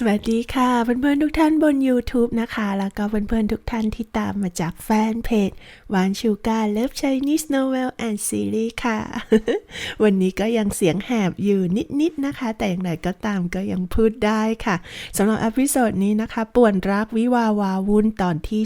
สวัสดีค่ะเพื่อนๆทุกท่านบน YouTube นะคะ แล้วก็เพื่อนๆทุกท่านที่ตามมาจากแฟนเพจวานชูการเลิฟ Chinese Novel and Series ค่ะ วันนี้ก็ยังเสียงแหบอยู่นิดๆนะคะ แต่อย่างไรก็ตามก็ยังพูดได้ค่ะสำหรับอพิโซดนี้นะคะ ป่วนรักวิวาวาวุ่นตอนที่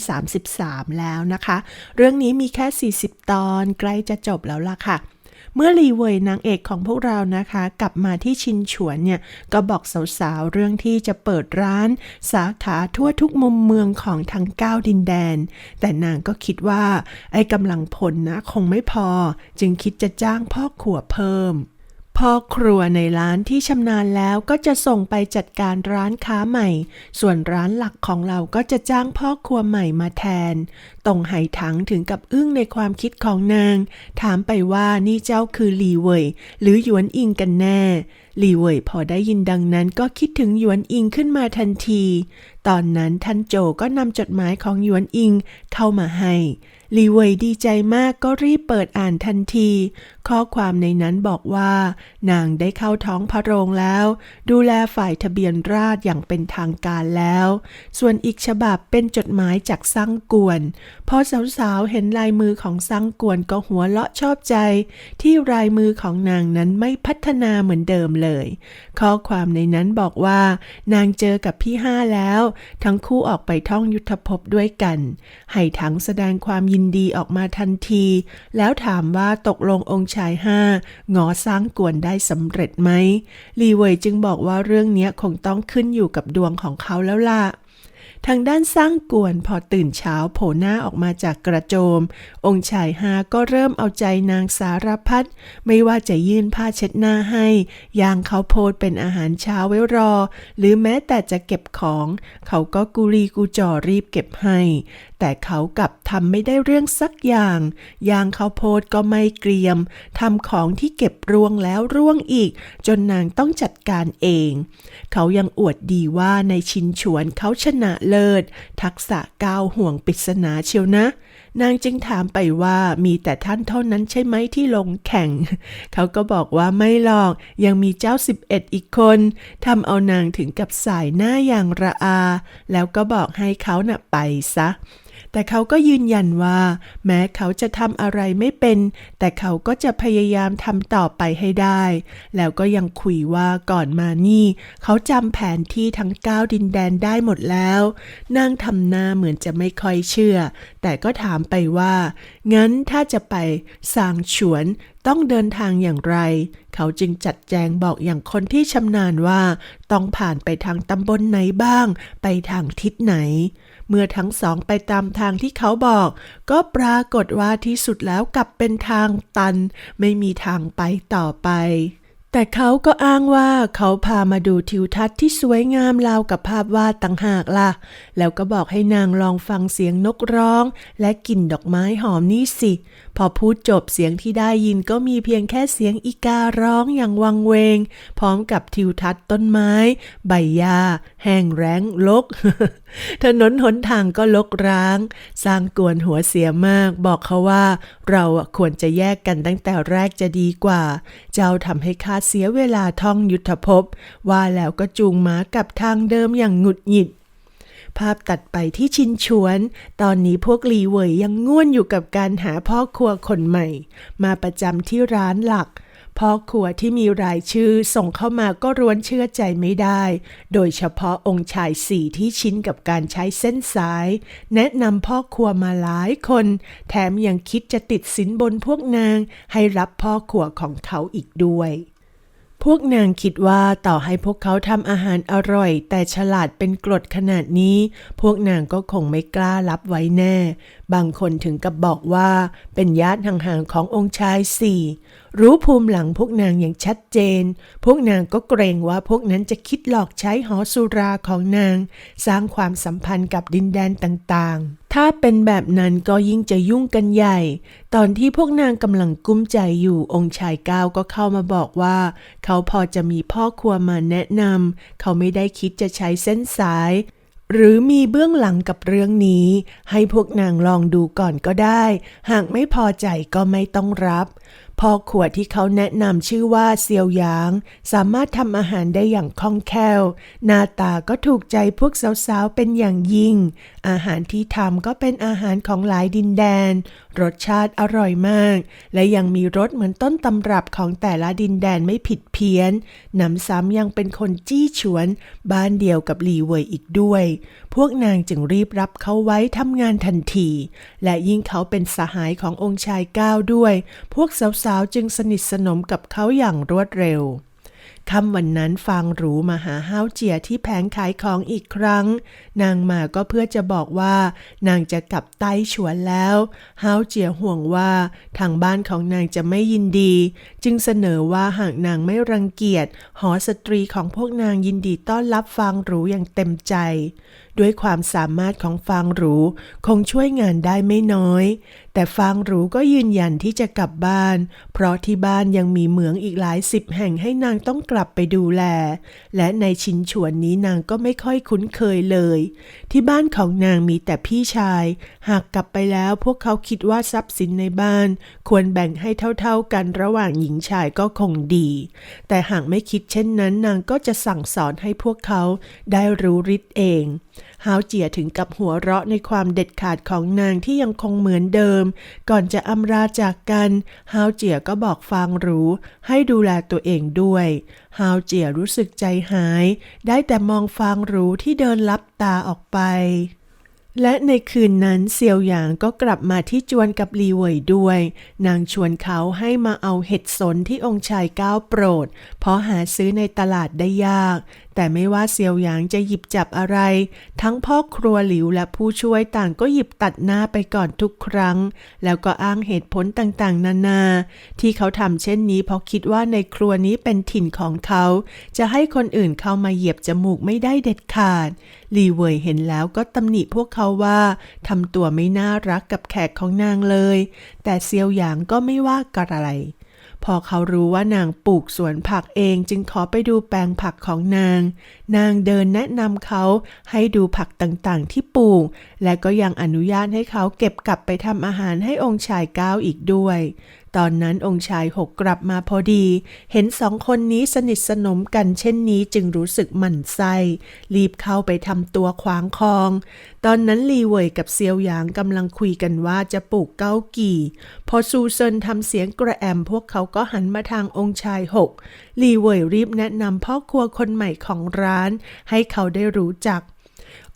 33 แล้วนะคะ เรื่องนี้มีแค่ 40 ตอนใกล้จะจบแล้วล่ะค่ะ เมื่อลีเวยนางเอกของพวกเรานะคะ กลับมาที่ชินฉวนเนี่ย ก็บอกสาวๆ เรื่องที่จะเปิดร้าน สาขาทั่วทุกมุมเมืองของทั้งก้าดินแดน แต่นางก็คิดว่า ไอ้กำลังพลนะ คงไม่พอ จึงคิดจะจ้างพ่อขัวเพิ่ม พ่อครัวในร้านที่ชำนาญแล้วก็จะส่งไปจัดการร้านค้าใหม่ ส่วนร้านหลักของเราก็จะจ้างพ่อครัวใหม่มาแทน ตรงไหถังถึงกับอึ้งในความคิดของนาง ถามไปว่านี่เจ้าคือหลีเว่ยหรือหยวนอิงกันแน่ หลีเว่ยพอได้ยินดังนั้นก็คิดถึงหยวนอิงขึ้นมาทันที ตอนนั้นท่านโจก็นำจดหมายของหยวนอิงเข้ามาให้ ลีเวยดีใจมากก็รีบเปิดอ่านทันที ข้อความในนั้นบอกว่า นางได้เข้าท้องพระโรงแล้ว ดูแลฝ่ายทะเบียนราษอย่างเป็นทางการแล้ว ส่วนอีกฉบับเป็นจดหมายจากซังกวนพอสาวๆเห็นลายมือของซังกวนก็หัวเราะชอบใจ ที่ลายมือของนางนั้นไม่พัฒนาเหมือนเดิมเลย ข้อความในนั้นบอกว่า นางเจอกับพี่ห้าแล้ว ทั้งคู่ออกไปท่องยุทธภพด้วยกัน ให้ทั้งแสดงความยินดีออกมาทันที แล้วถามว่าตกลงองค์ชายห้างอสร้างกวนได้สำเร็จไหมลีเวยจึงบอกว่าเรื่องนี้คงต้องขึ้นอยู่กับดวงของเขาแล้วล่ะทางด้านสร้างกวนพอตื่นเช้าโผล่หน้าออกมาจากกระโจม องค์ชายฮาก็เริ่มเอาใจนางสารพัดไม่ว่าจะยื่นผ้าเช็ดหน้าให้ยางเขาโพดเป็นอาหารเช้าไว้รอ หรือแม้แต่จะเก็บของ เขาก็กุลีกูจอรีบเก็บให้ แต่เขากลับทำไม่ได้เรื่องสักอย่าง ยางเขาวโพดก็ไม่เกรียมทำของที่เก็บร่วงแล้วร่วงอีก จนนางต้องจัดการเอง เขายังอวดดีว่าในชินฉวนเขาชนะเลิศ ทักษะก้าวห่วงปริศนาเชียวนะ นางจึงถามไปว่ามีแต่ท่านเท่านั้นใช่ไหมที่ลงแข่ง เขาก็บอกว่าไม่หรอกยังมีเจ้า 11 อีกคนทำเอานางถึงกับสายหน้าอย่างระอา แล้วก็บอกให้เขาน่ะไปซะ แต่เขาก็ยืนยันว่า แม้เขาจะทำอะไรไม่เป็น แต่เขาก็จะพยายามทำต่อไปให้ได้ แล้วก็ยังคุยว่าก่อนมานี่ เขาจำแผนที่ทั้งเก้าดินแดนได้หมดแล้วนางทำหน้าเหมือนจะไม่ค่อยเชื่อ แต่ก็ถามไปว่า งั้นถ้าจะไปสางฉวนต้องเดินทางอย่างไร เขาจึงจัดแจงบอกอย่างคนที่ชำนาญว่า ต้องผ่านไปทางตำบลไหนบ้าง ไปทางทิศไหน เมื่อทั้งสองไปตามทางที่เขาบอก ก็ปรากฏว่าที่สุดแล้วกลับเป็นทางตัน ไม่มีทางไปต่อไปแต่เขาก็อ้างว่าเขาพามาดูทิวทัศน์ที่สวยงามราวกับภาพวาดต่างหากล่ะ แล้วก็บอกให้นางลองฟังเสียงนกร้อง และกลิ่นดอกไม้หอมนี่สิพอพูดจบเสียงที่ได้ยินก็มีเพียงแค่เสียงอีการ้องอย่างวังเวง พร้อมกับทิวทัศน์ต้นไม้ ใบหญ้าแห้งแล้งลก ถนนหนทางก็ลกร้าง สร้างกวนหัวเสียมาก บอกเขาว่า เราควรจะแยกกันตั้งแต่แรกจะดีกว่า เจ้าทำให้ข้าเสียเวลาท่องยุทธภพว่าแล้วก็จูงม้ากลับทางเดิมอย่างหงุดหงิด ภาพตัดไปที่ชินชวน ตอนนี้พวกลีเวยยังง่วนอยู่กับการหาพ่อครัวคนใหม่ มาประจำที่ร้านหลักพ่อครัวที่มีรายชื่อส่งเข้ามาก็ร้วนเชื่อใจไม่ได้ โดยเฉพาะองค์ชายสี่ที่ชินกับการใช้เส้นสาย แนะนำพ่อครัวมาหลายคน แถมยังคิดจะติดสินบนพวกนางให้รับพ่อครัวของเขาอีกด้วย พวกนางคิดว่าต่อให้พวกเขาทำอาหารอร่อย แต่ฉลาดเป็นกรดขนาดนี้ พวกนางก็คงไม่กล้ารับไว้แน่ บางคนถึงกับบอกว่าเป็นญาติห่างๆขององค์ชายสี่ รู้ภูมิหลังพวกนางอย่างชัดเจน พวกนางก็เกรงว่าพวกนั้นจะคิดหลอกใช้หอสุราของนาง สร้างความสัมพันธ์กับดินแดนต่างๆ ถ้าเป็นแบบนั้นก็ยิ่งจะยุ่งกันใหญ่ ตอนที่พวกนางกำลังกุ้มใจอยู่องค์ชายก้าวก็เข้ามาบอกว่า เขาพอจะมีพ่อครัวมาแนะนำเขาไม่ได้คิดจะใช้เส้นสายหรือมีเบื้องหลังกับเรื่องนี้ ให้พวกนางลองดูก่อนก็ได้ หากไม่พอใจก็ไม่ต้องรับพ่อขวดที่เขาแนะนำชื่อว่าเซียวหยาง สามารถทำอาหารได้อย่างคล่องแคล่ว หน้าตาก็ถูกใจพวกสาวๆเป็นอย่างยิ่ง อาหารที่ทำก็เป็นอาหารของหลายดินแดน รสชาติอร่อยมาก และยังมีรสเหมือนต้นตำรับของแต่ละดินแดนไม่ผิดเพี้ยนหนำซ้ำยังเป็นคนจี้ฉวน บ้านเดียวกับหลีเวยอีกด้วย พวกนางจึงรีบรับเขาไว้ทำงานทันที และยิ่งเขาเป็นสหายขององค์ชายก้าวด้วย พวกสาวๆจึงสนิทสนมกับเขาอย่างรวดเร็วค่ำวันนั้นฟางหรูมาหาห้าวเจียที่แผงขายของอีกครั้ง นางมาก็เพื่อจะบอกว่า นางจะกลับไต้ฉวนแล้วห้าวเจียห่วงว่าทางบ้านของนางจะไม่ยินดี จึงเสนอว่าหากนางไม่รังเกียจหอสตรีของพวกนางยินดีต้อนรับฟางหรูอย่างเต็มใจ ด้วยความสามารถของฟางหรูคงช่วยงานได้ไม่น้อย แต่ฟางหรูก็ยืนยันที่จะกลับบ้าน เพราะที่บ้านยังมีเหมืองอีกหลายสิบแห่งให้นางต้องกลับไปดูแล และในชินฉวนนี้นางก็ไม่ค่อยคุ้นเคยเลย ที่บ้านของนางมีแต่พี่ชาย หากกลับไปแล้วพวกเขาคิดว่าทรัพย์สินในบ้าน ควรแบ่งให้เท่าๆกันระหว่างหญิงชายก็คงดี แต่หากไม่คิดเช่นนั้นนางก็จะสั่งสอนให้พวกเขาได้รู้ฤทธิ์เองฮาวเจียถึงกับหัวเราะในความเด็ดขาดของนางที่ยังคงเหมือนเดิม ก่อนจะอำลาจากกัน ฮาวเจียก็บอกฟางรู้ ให้ดูแลตัวเองด้วย ฮาวเจียรู้สึกใจหาย ได้แต่มองฟางรู้ที่เดินลับตาออกไปและในคืนนั้นเซียวหยางก็กลับมาที่จวนกับลีเวยด้วย นางชวนเขาให้มาเอาเห็ดสนที่องค์ชายก้าวโปรด เพราะหาซื้อในตลาดได้ยากแต่ไม่ว่าเซียวหยางจะหยิบจับอะไร ทั้งพ่อครัวหลิวและผู้ช่วยต่างก็หยิบตัดหน้าไปก่อนทุกครั้ง แล้วก็อ้างเหตุผลต่างๆ นานา ที่เขาทำเช่นนี้เพราะคิดว่าในครัวนี้เป็นถิ่นของเขา จะให้คนอื่นเข้ามาเหยียบจมูกไม่ได้เด็ดขาดลีเวยเห็นแล้วก็ตำหนิพวกเขาว่าทำตัวไม่น่ารักกับแขกของนางเลย แต่เซียวหยางก็ไม่ว่ากระไร พอเขารู้ว่านางปลูกสวนผักเองจึงขอไปดูแปลงผักของนาง นางเดินแนะนำเขาให้ดูผักต่างๆที่ปลูก และก็ยังอนุญาตให้เขาเก็บกลับไปทำอาหารให้องค์ชายก้าวอีกด้วย ตอนนั้นองค์ชายหกกลับมาพอดี เห็นสองคนนี้สนิทสนมกันเช่นนี้จึงรู้สึกหมั่นไส้รีบเข้าไปทำตัวขวางคอง ตอนนั้นลีเวยกับเซียวหยางกำลังคุยกันว่าจะปลูกเก้ากี่ พอซูเซินทำเสียงกระแอมพวกเขาก็หันมาทางองค์ชายหกลีเวยรีบแนะนำพ่อครัวคนใหม่ของร้าน ให้เขาได้รู้จัก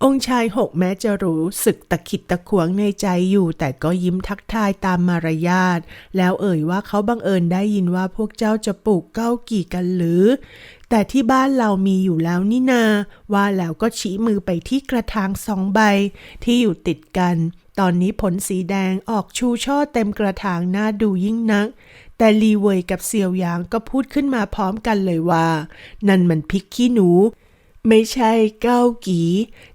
องค์ชายหกแม้จะรู้สึกตะขิดตะขวงในใจอยู่ แต่ก็ยิ้มทักทายตามมารยาท แล้วเอ่ยว่าเขาบังเอิญได้ยินว่าพวกเจ้าจะปลูกเก้ากี่กันหรือ แต่ที่บ้านเรามีอยู่แล้วนี่นา ว่าแล้วก็ชี้มือไปที่กระถางสองใบ ที่อยู่ติดกัน ตอนนี้ผลสีแดงออกชูช่อเต็มกระถางน่าดูยิ่งนักแต่ลีเวยกับเซียวหยางก็พูดขึ้นมาพร้อมกันเลยว่า นั่นมันพริกขี้หนู ไม่ใช่เก้ากี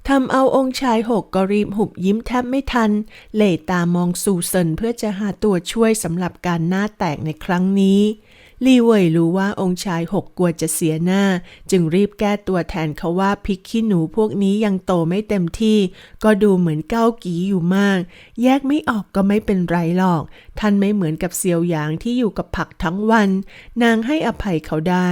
ทำเอาองค์ชายหกก็รีบหุบยิ้มแทบไม่ทันเหล่ตามองซูเซินเพื่อจะหาตัวช่วยสำหรับการหน้าแตกในครั้งนี้ลีเว่ยรู้ว่าองค์ชายหกกลัวจะเสียหน้า จึงรีบแก้ตัวแทนเขาว่าพริกขี้หนูพวกนี้ยังโตไม่เต็มที่ ก็ดูเหมือนเก้ากีอยู่มาก แยกไม่ออกก็ไม่เป็นไรหรอก ท่านไม่เหมือนกับเซียวหยางที่อยู่กับผักทั้งวัน นางให้อภัยเขาได้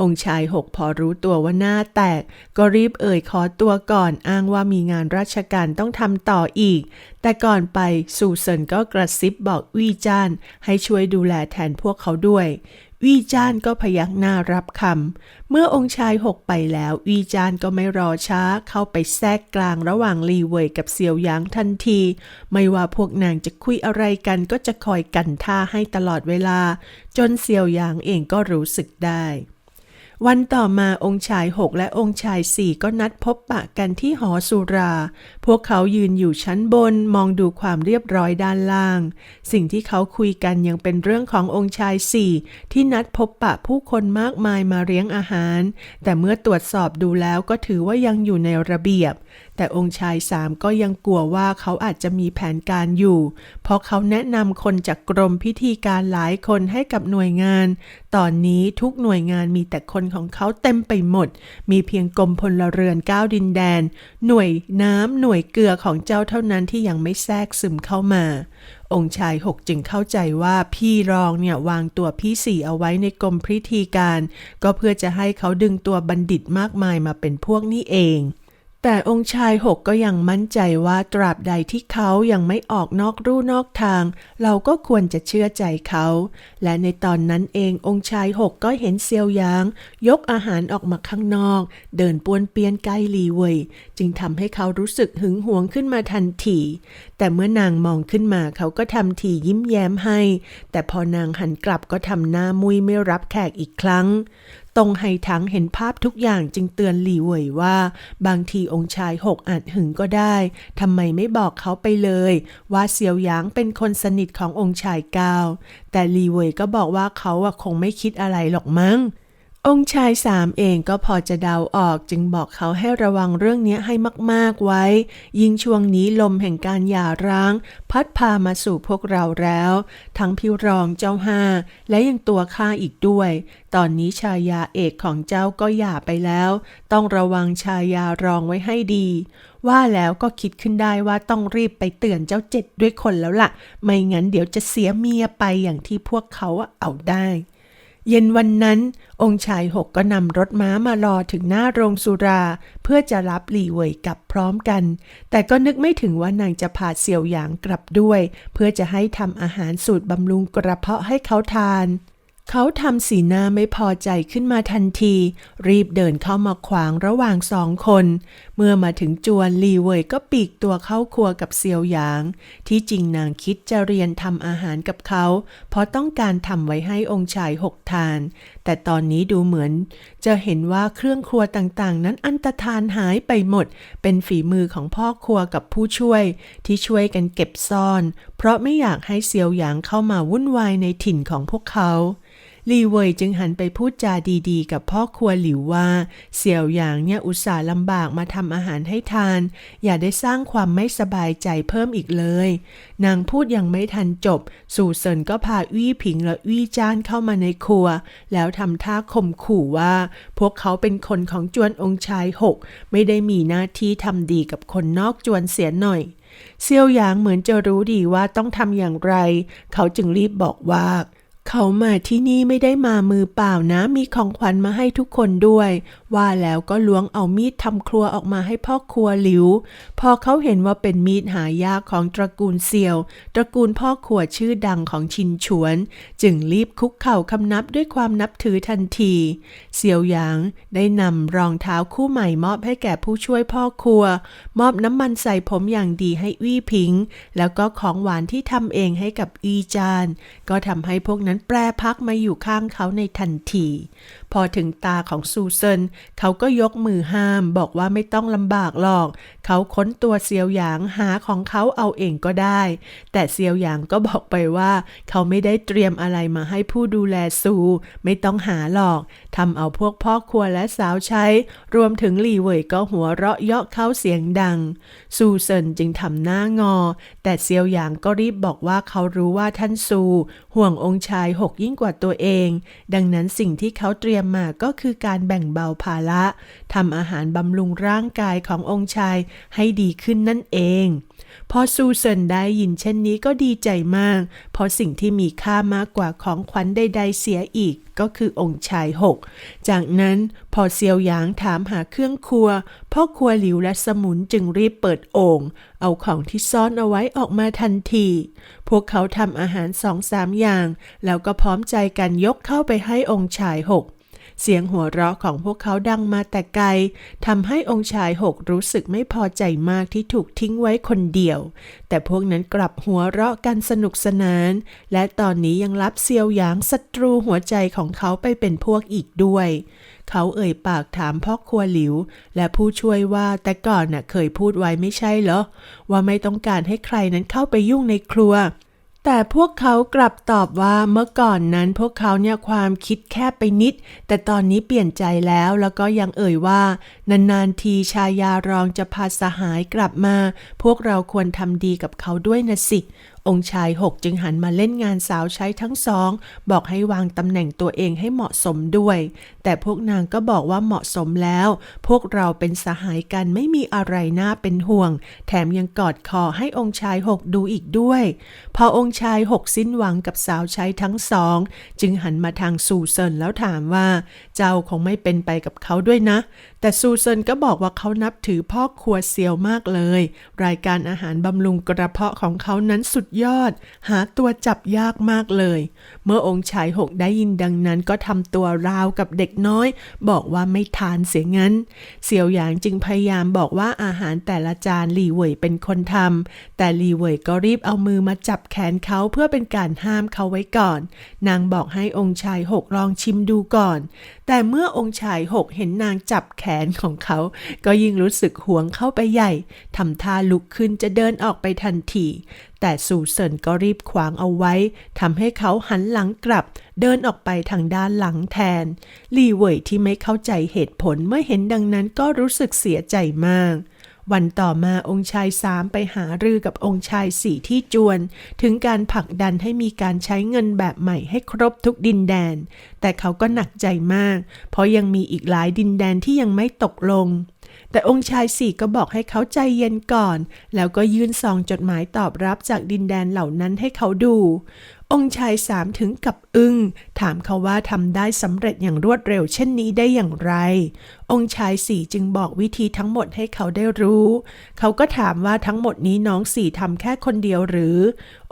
องค์ชายหกพอรู้ตัวว่าหน้าแตก ก็รีบเอ่ยขอตัวก่อนอ้างว่ามีงานราชการต้องทำต่ออีก แต่ก่อนไปซูเซินก็กระซิบบอกวี่จ้านให้ช่วยดูแลแทนพวกเขาด้วยวี่จ้านก็พยักหน้ารับคำ เมื่อองค์ชายหกไปแล้ววี่จ้านก็ไม่รอช้าเข้าไปแทรกกลางระหว่างลีเวยกับเซียวหยางทันที ไม่ว่าพวกนางจะคุยอะไรกันก็จะคอยกันท่าให้ตลอดเวลา จนเซียวหยางเองก็รู้สึกได้ วันต่อมาองค์ชายหกและองค์ชายสี่ก็นัดพบปะกันที่หอสุรา พวกเขายืนอยู่ชั้นบนมองดูความเรียบร้อยด้านล่าง สิ่งที่เขาคุยกันยังเป็นเรื่องขององค์ชายสี่ที่นัดพบปะผู้คนมากมายมาเลี้ยงอาหาร แต่เมื่อตรวจสอบดูแล้วก็ถือว่ายังอยู่ในระเบียบ แต่องค์ชายสามก็ยังกลัวว่าเขาอาจจะมีแผนการอยู่ เพราะเขาแนะนำคนจากกรมพิธีการหลายคนให้กับหน่วยงาน ตอนนี้ทุกหน่วยงานมีแต่คนของเขาเต็มไปหมด มีเพียงกรมพลเรือนก้าวดินแดน หน่วยน้ำหน่วยเกลือของเจ้าเท่านั้นที่ยังไม่แทรกซึมเข้ามาองค์ชายหกจึงเข้าใจว่าพี่รองเนี่ยวางตัวพี่สี่เอาไว้ในกรมพิธีการ ก็เพื่อจะให้เขาดึงตัวบัณฑิตมากมายมาเป็นพวกนี้เอง แต่องค์ชายหกก็ยังมั่นใจว่าตราบใดที่เขายังไม่ออกนอกรูนอกทาง เราก็ควรจะเชื่อใจเขา และในตอนนั้นเององค์ชายหกก็เห็นเซียวหยาง ยกอาหารออกมาข้างนอก เดินปวนเปียนใกล้หลีเว่ยจึงทำให้เขารู้สึกหึงหวงขึ้นมาทันที แต่เมื่อนางมองขึ้นมาเขาก็ทำทียิ้มแย้มให้ แต่พอนางหันกลับก็ทำหน้ามุยไม่รับแขกอีกครั้ง ตรงไฮถังเห็นภาพทุกอย่างจึงเตือนหลีเว่ยว่า บางทีองค์ชายหกอาจหึงก็ได้ทำไมไม่บอกเขาไปเลย ว่าเซียวหยางเป็นคนสนิทขององค์ชายเก้าแต่หลีเว่ยก็บอกว่าเขาคงไม่คิดอะไรหรอกมั้ง องค์ชายสามเองก็พอจะเดาออกจึงบอกเขาให้ระวังเรื่องนี้ให้มากๆไว้ ยิ่งช่วงนี้ลมแห่งการหย่าร้าง พัดพามาสู่พวกเราแล้ว ทั้งพิวรองเจ้าห้า และยังตัวข้าอีกด้วย ตอนนี้ชายาเอกของเจ้าก็หย่าไปแล้ว ต้องระวังชายารองไว้ให้ดี ว่าแล้วก็คิดขึ้นได้ว่าต้องรีบไปเตือนเจ้าเจ็ดด้วยคนแล้วล่ะ ไม่งั้นเดี๋ยวจะเสียเมียไปอย่างที่พวกเขาเอาได้ เย็นวันนั้น องค์ชายหกก็นำรถม้ามารอถึงหน้าโรงสุรา เพื่อจะรับหลี่เว่ยกลับพร้อมกัน แต่ก็นึกไม่ถึงว่านางจะพาเสี่ยวหยางกลับด้วย เพื่อจะให้ทำอาหารสูตรบำรุงกระเพาะให้เขาทาน เขาทำสีหน้าไม่พอใจขึ้นมาทันที รีบเดินเข้ามาขวางระหว่างสองคน เมื่อมาถึงจวนลีเว่ยก็ปีกตัวเข้าครัวกับเซียวหยาง ที่จริงนางคิดจะเรียนทำอาหารกับเขา เพราะต้องการทำไว้ให้องค์ชายหกทาน แต่ตอนนี้ดูเหมือน จะเห็นว่าเครื่องครัวต่างๆ นั้นอันตรธานหายไปหมด เป็นฝีมือของพ่อครัวกับผู้ช่วย ที่ช่วยกันเก็บซ่อน เพราะไม่อยากให้เซียวหยางเข้ามาวุ่นวายในถิ่นของพวกเขา ลีเวยจึงหันไปพูดจาดีๆ กับพ่อครัวหลิวว่าเสี่ยวหยางเนี่ยอุตส่าห์ลำบากมาทำอาหารให้ทาน อย่าได้สร้างความไม่สบายใจเพิ่มอีกเลย นางพูดยังไม่ทันจบ สู่เซินก็พาอี้ผิงและอี้จ้านเข้ามาในครัว แล้วทำท่าข่มขู่ว่า พวกเขาเป็นคนของจวนองค์ชายหกไม่ได้มีหน้าที่ทำดีกับคนนอกจวนเสียหน่อยเซียวหยางเหมือนจะรู้ดีว่าต้องทำอย่างไร เขาจึงรีบบอกว่า เขามาที่นี่ไม่ได้มามือเปล่านะ มีของขวัญมาให้ทุกคนด้วย ว่าแล้วก็ล้วงเอามีดทำครัวออกมาให้พ่อครัวหลิว พอเขาเห็นว่าเป็นมีดหายากของตระกูลเซียว ตระกูลพ่อครัวชื่อดังของชินฉวน จึงรีบคุกเข่าคำนับด้วยความนับถือทันที เซียวหยางได้นำรองเท้าคู่ใหม่มอบให้แก่ผู้ช่วยพ่อครัว มอบน้ำมันใส่ผมอย่างดีให้อี้ผิง แล้วก็ของหวานที่ทำเองให้กับอีจาน ก็ทำให้พวกนั้นแปรพักมาอยู่ข้างเขาในทันที พอถึงตาของซูเซนเขาก็ยกมือห้ามบอกว่าไม่ต้องลำบากหรอก เขาค้นตัวเซียวหยางหาของเขาเอาเองก็ได้ แต่เซียวหยางก็บอกไปว่า เขาไม่ได้เตรียมอะไรมาให้ผู้ดูแลซู ไม่ต้องหาหรอกทำเอาพวกพ่อครัวและสาวใช้ รวมถึงหลี่เหวยก็หัวเราะเยาะเขาเสียงดัง ซูเซินจึงทำหน้างอ แต่เซียวหยางก็รีบบอกว่าเขารู้ว่าท่านซู ห่วงองค์ชายหกยิ่งกว่าตัวเอง ดังนั้นสิ่งที่เขาเตรียมมาก็คือการแบ่งเบาภาระทำอาหารบำรุงร่างกายขององค์ชายให้ดีขึ้นนั่นเอง พอซูเซินได้ยินเช่นนี้ก็ดีใจมาก เพราะสิ่งที่มีค่ามากกว่าของขวัญใด ๆ เสียอีกก็คือองค์ชายหก จากนั้นพอเซียวหยางถามหาเครื่องครัว พ่อครัวหลิวและสมุนจึงรีบเปิดโอ่งเอาของที่ซ่อนเอาไว้ออกมาทันที พวกเขาทำอาหารสองสามอย่าง แล้วก็พร้อมใจกันยกเข้าไปให้องค์ชายหก เสียงหัวเราะของพวกเขาดังมาแต่ไกลทำให้องค์ชายหกรู้สึกไม่พอใจมากที่ถูกทิ้งไว้คนเดียว แต่พวกนั้นกลับหัวเราะกันสนุกสนาน และตอนนี้ยังรับเซียวหยางศัตรูหัวใจของเขาไปเป็นพวกอีกด้วย เขาเอ่ยปากถามพ่อครัวหลิว และผู้ช่วยว่าแต่ก่อนน่ะเคยพูดไว้ไม่ใช่เหรอว่าไม่ต้องการให้ใครนั้นเข้าไปยุ่งในครัว แต่พวกเขากลับตอบว่าเมื่อก่อนนั้นพวกเขาเนี่ยความคิดแคบไปนิด แต่ตอนนี้เปลี่ยนใจแล้วแล้วก็ยังเอ่ยว่า นานๆทีชายารองจะพาสหายกลับมา พวกเราควรทำดีกับเขาด้วยนะสิ องค์ชายหกจึงหันมาเล่นงานสาวใช้ทั้งสอง บอกให้วางตำแหน่งตัวเองให้เหมาะสมด้วย แต่พวกนางก็บอกว่าเหมาะสมแล้ว พวกเราเป็นสหายกันไม่มีอะไรน่าเป็นห่วง แถมยังกอดคอให้องค์ชายหกดูอีกด้วย พอองค์ชายหกสิ้นหวังกับสาวใช้ทั้งสอง จึงหันมาทางซูเซินแล้วถามว่า เจ้าคงไม่เป็นไปกับเขาด้วยนะ แต่ซูเซินก็บอกว่าเขานับถือพ่อครัวเซียวมากเลย รายการอาหารบำรุงกระเพาะของเขานั้นสุดยอด หาตัวจับยากมากเลย เมื่อองค์ชายหกได้ยินดังนั้นก็ทำตัวราวกับเด็กน้อย บอกว่าไม่ทานเสียงั้นเสียวหยางจึงพยายามบอกว่าอาหารแต่ละจานหลี่เหวยเป็นคนทำแต่หลี่เหวยก็รีบเอามือมาจับแขนเขาเพื่อเป็นการห้ามเขาไว้ก่อน นางบอกให้องค์ชายหกลองชิมดูก่อน แต่เมื่อองค์ชายหกเห็นนางจับแขนของเขา ก็ยิ่งรู้สึกหวงเข้าไปใหญ่ทำท่าลุกขึ้นจะเดินออกไปทันที แต่ซูเซินก็รีบขวางเอาไว้ทำให้เขาหันหลังกลับ เดินออกไปทางด้านหลังแทน ลี่เหวยที่ไม่เข้าใจเหตุผลเมื่อเห็นดังนั้นก็รู้สึกเสียใจมาก วันต่อมาองค์ชายสามไปหารือกับองค์ชายสี่ที่จวน ถึงการผลักดันให้มีการใช้เงินแบบใหม่ให้ครบทุกดินแดน แต่เขาก็หนักใจมาก เพราะยังมีอีกหลายดินแดนที่ยังไม่ตกลง แต่องค์ชายสี่ก็บอกให้เขาใจเย็นก่อน แล้วก็ยื่นซองจดหมายตอบรับจากดินแดนเหล่านั้นให้เขาดู องค์ชายสามถึงกับอึง้งถามเขาว่าทำได้สำเร็จอย่างรวดเร็วเช่นนี้ได้อย่างไรองค์ชายสี่จึงบอกวิธีทั้งหมดให้เขาได้รู้ เขาก็ถามว่าทั้งหมดนี้น้องสี่ทำแค่คนเดียวหรือ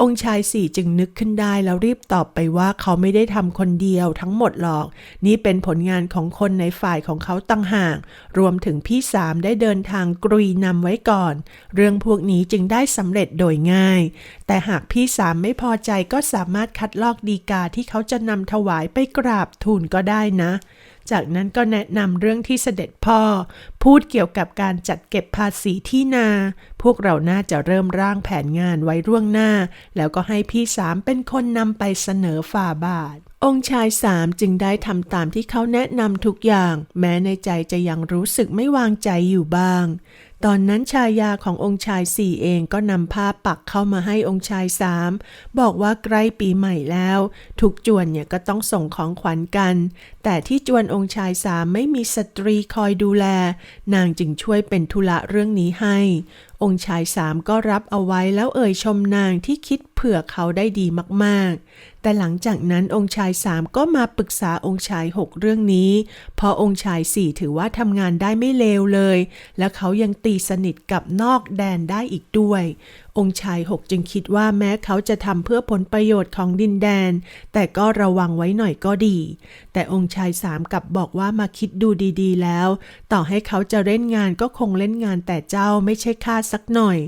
องค์ชายสี่จึงนึกขึ้นได้แล้วรีบตอบไปว่าเขาไม่ได้ทำคนเดียวทั้งหมดหรอก นี่เป็นผลงานของคนในฝ่ายของเขาตั้งหางรวมถึงพี่สามได้เดินทางกรุยนำไว้ก่อน เรื่องพวกนี้จึงได้สำเร็จโดยง่าย แต่หากพี่สามไม่พอใจก็สามารถคัดลอกดีกาที่เขาจะนำถวายไปกราบทูลก็ได้นะ จากนั้นก็แนะนำเรื่องที่เสด็จพ่อ พูดเกี่ยวกับการจัดเก็บภาษีที่นา พวกเราน่าจะเริ่มร่างแผนงานไว้ร่วงหน้า แล้วก็ให้พี่สามเป็นคนนำไปเสนอฝ่าบาท องค์ชายสามจึงได้ทำตามที่เขาแนะนำทุกอย่าง แม้ในใจจะยังรู้สึกไม่วางใจอยู่บ้าง ตอนนั้นชายาขององค์ชายสี่เองก็นำผ้าปักเข้ามาให้องค์ชายสามบอกว่าใกล้ปีใหม่แล้ว ทุกจวนเนี่ยก็ต้องส่งของขวัญกัน แต่ที่จวนองค์ชายสามไม่มีสตรีคอยดูแล นางจึงช่วยเป็นธุระเรื่องนี้ให้ องค์ชายสามก็รับเอาไว้แล้วเอ่ยชมนางที่คิดเผื่อเขาได้ดีมากๆ แต่หลังจากนั้นองค์ชายสามก็มาปรึกษาองค์ชายหกเรื่องนี้เพราะองค์ชายสี่ถือว่าทำงานได้ไม่เลวเลย และเขายังตีสนิทกับนอกแดนได้อีกด้วย องค์ชายหกจึงคิดว่าแม้เขาจะทำเพื่อผลประโยชน์ของดินแดน แต่ก็ระวังไว้หน่อยก็ดี แต่องค์ชายสามกลับบอกว่ามาคิดดูดีๆแล้ว ต่อให้เขาจะเล่นงานก็คงเล่นงานแต่เจ้าไม่ใช่ข้าสักหน่อย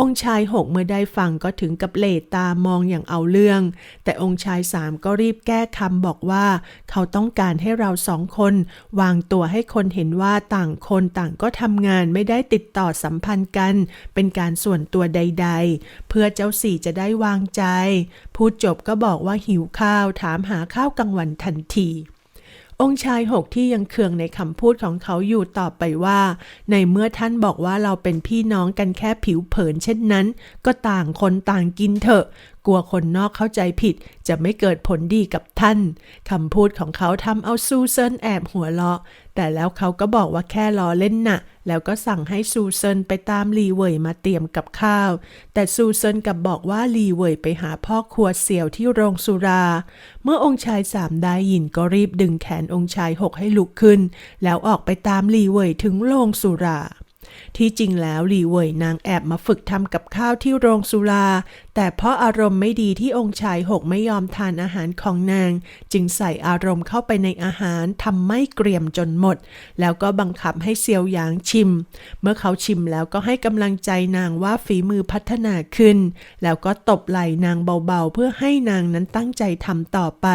องค์ชายหกเมื่อได้ฟังก็ถึงกับเหลตามองอย่างเอาเรื่อง แต่องค์ชายสามก็รีบแก้คำบอกว่า เขาต้องการให้เราสองคน วางตัวให้คนเห็นว่าต่างคนต่างก็ทำงานไม่ได้ติดต่อสัมพันธ์กัน เป็นการส่วนตัวใด ๆ เพื่อเจ้าสี่จะได้วางใจ พูดจบก็บอกว่าหิวข้าวถามหาข้าวกลางวันทันที องค์ชายหกที่ยังเคืองในคำพูดของเขาอยู่ตอบไปว่า ในเมื่อท่านบอกว่าเราเป็นพี่น้องกันแค่ผิวเผินเช่นนั้น ก็ต่างคนต่างกินเถอะ กลัวคนนอกเข้าใจผิด จะไม่เกิดผลดีกับท่านคำพูดของเขาทำเอาซูเซินแอบหัวเราะ แต่แล้วเขาก็บอกว่าแค่ล้อเล่นน่ะ แล้วก็สั่งให้ซูเซินไปตามลีเวยมาเตรียมกับข้าว แต่ซูเซินกลับบอกว่าลีเวยไปหาพ่อครัวเสี่ยวที่โรงสุรา เมื่อองค์ชายสามได้ยินก็รีบดึงแขนองค์ชายหกให้ลุกขึ้น แล้วออกไปตามลีเวยถึงโรงสุรา ที่จริงแล้วหลีเว่ยนางแอบมาฝึกทำกับข้าวที่โรงสุรา แต่เพราะอารมณ์ไม่ดีที่องค์ชายหกไม่ยอมทานอาหารของนาง จึงใส่อารมณ์เข้าไปในอาหารทำไม่เกรียมจนหมด แล้วก็บังคับให้เซียวหยางชิม เมื่อเขาชิมแล้วก็ให้กำลังใจนางว่าฝีมือพัฒนาขึ้น แล้วก็ตบไหล่นางเบาๆ เพื่อให้นางนั้นตั้งใจทำต่อไป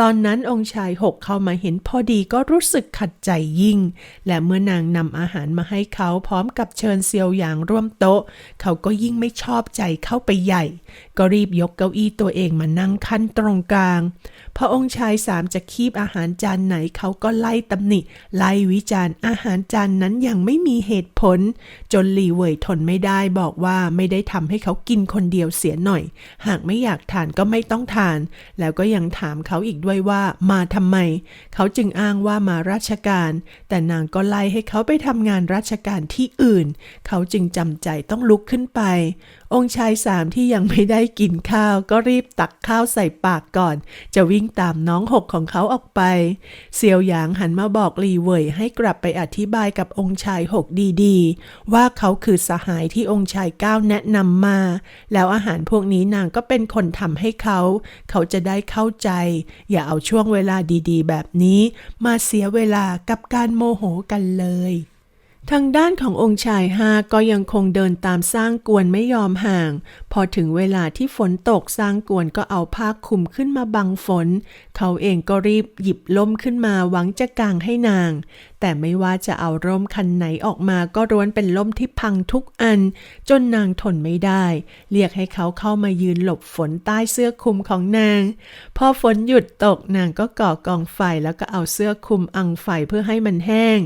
ตอนนั้นองค์ชายหกเข้ามาเห็นพอดีก็รู้สึกขัดใจยิ่ง และเมื่อนางนำอาหารมาให้เขาพร้อมกับเชิญเซียวหยางร่วมโต๊ะ เขาก็ยิ่งไม่ชอบใจเข้าไปใหญ่ ก็รีบยกเก้าอี้ตัวเองมานั่งขั้นตรงกลาง พอองค์ชายสามจะคีบอาหารจานไหนเขาก็ไล่ตำหนิ ไล่วิจารณ์อาหารจานนั้นอย่างไม่มีเหตุผล จนหลีเหวยทนไม่ได้บอกว่าไม่ได้ทำให้เขากินคนเดียวเสียหน่อย หากไม่อยากทานก็ไม่ต้องทาน แล้วก็ยังถามเขาอีกด้วยว่ามาทำไม เขาจึงอ้างว่ามาราชการ แต่นางก็ไล่ให้เขาไปทำงานราชการที่อื่น เขาจึงจำใจต้องลุกขึ้นไป องค์ชายสามที่ยังไม่ได้กินข้าว ก็รีบตักข้าวใส่ปากก่อน จะวิ่งตามน้องหกของเขาออกไป เซียวหยางหันมาบอกลีเหวยให้กลับไปอธิบายกับองค์ชายหกดีๆ ว่าเขาคือสหายที่องค์ชายเก้าแนะนำมา แล้วอาหารพวกนี้นางก็เป็นคนทำให้เขา เขาจะได้เข้าใจอย่าเอาช่วงเวลาดีๆ แบบนี้ มาเสียเวลากับการโมโหกันเลย ทางด้านขององค์ชายฮาก็ยังคงเดินตามสร้างกวนไม่ยอมห่าง พอถึงเวลาที่ฝนตกสร้างกวนก็เอาผ้าคลุมขึ้นมาบังฝน เขาเองก็รีบหยิบล่มขึ้นมาหวังจะกางให้นางแต่ไม่ว่าจะเอาร่มคันไหนออกมาก็ร้วนเป็นล่มที่พังทุกอัน จนนางทนไม่ได้ เรียกให้เขาเข้ามายืนหลบฝนใต้เสื้อคลุมของนาง พอฝนหยุดตกนางก็ก่อกองไฟแล้วก็เอาเสื้อคลุมอังไฟเพื่อให้มันแห้ง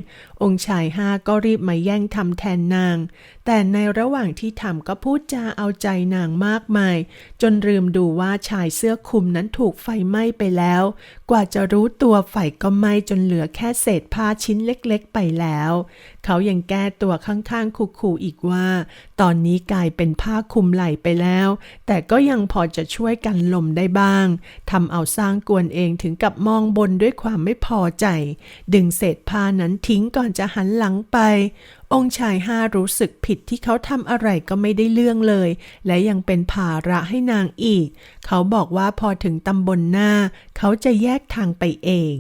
องค์ชายห้าก็รีบมาแย่งทำแทนนาง แต่ในระหว่างที่ทำก็พูดจาเอาใจนางมากมาย จนลืมดูว่าชายเสื้อคลุมนั้นถูกไฟไหม้ไปแล้ว กว่าจะรู้ตัวไฟก็ไหม้จนเหลือแค่เศษผ้าชิ้นเล็กๆไปแล้วเขายังแก้ตัวข้างๆคูๆอีกว่า ตอนนี้กลายเป็นผ้าคลุมไหล่ไปแล้ว แต่ก็ยังพอจะช่วยกันลมได้บ้างทำเอาสร้างกวนเองถึงกับมองบนด้วยความไม่พอใจ ดึงเศษผ้านั้นทิ้งก่อนจะหันหลังไป องค์ชายห้ารู้สึกผิดที่เขาทำอะไรก็ไม่ได้เรื่องเลย และยังเป็นภาระให้นางอีก เขาบอกว่าพอถึงตำบลหน้า เขาจะแยกทางไปเอง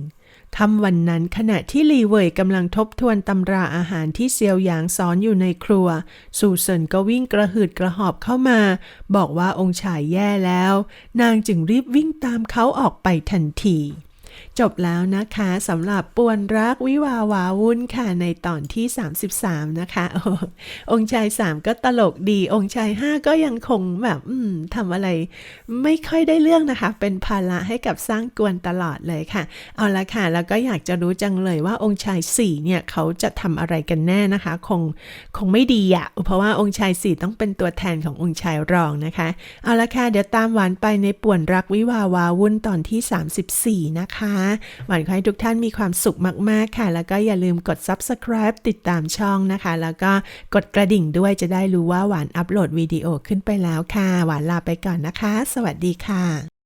ค่ำวันนั้นขณะที่ลีเวยกำลังทบทวนตำราอาหารที่เซียวหยางสอนอยู่ในครัวซูเซินก็วิ่งกระหืดกระหอบเข้ามา บอกว่าองค์ชายแย่แล้ว นางจึงรีบวิ่งตามเขาออกไปทันที จบแล้วนะคะสำหรับปวนรักวิวาวาวุ่นค่ะในตอนที่ 33 นะคะอองค์ชาย 3 ก็ตลกดี องค์ชาย 5 ก็ยังคงแบบอืมทำอะไร ไม่ค่อยได้เรื่องนะคะ เป็นภาระให้กับสร้างกวนตลอดเลยค่ะ เอาละค่ะ แล้วก็อยากจะรู้จังเลยว่าองค์ชาย 4 เนี่ยเขาจะทำอะไรกันแน่นะคะ คงคงไม่ดีอะเพราะว่าองค์ชาย 4 ต้องเป็นตัวแทนขององค์ชายรองนะคะ เอาละค่ะ เดี๋ยวตามหวานไปในป่วนรักวิวาวาวุ่นตอนที่ 34 นะคะหวานขอให้ทุกท่านมีความสุขมาก ๆ ค่ะ แล้วก็อย่าลืมกด subscribe ติดตามช่องนะคะ แล้วก็กดกระดิ่งด้วยจะได้รู้ว่าหวานอัปโหลดวิดีโอขึ้นไปแล้วค่ะ หวานลาไปก่อนนะคะ สวัสดีค่ะ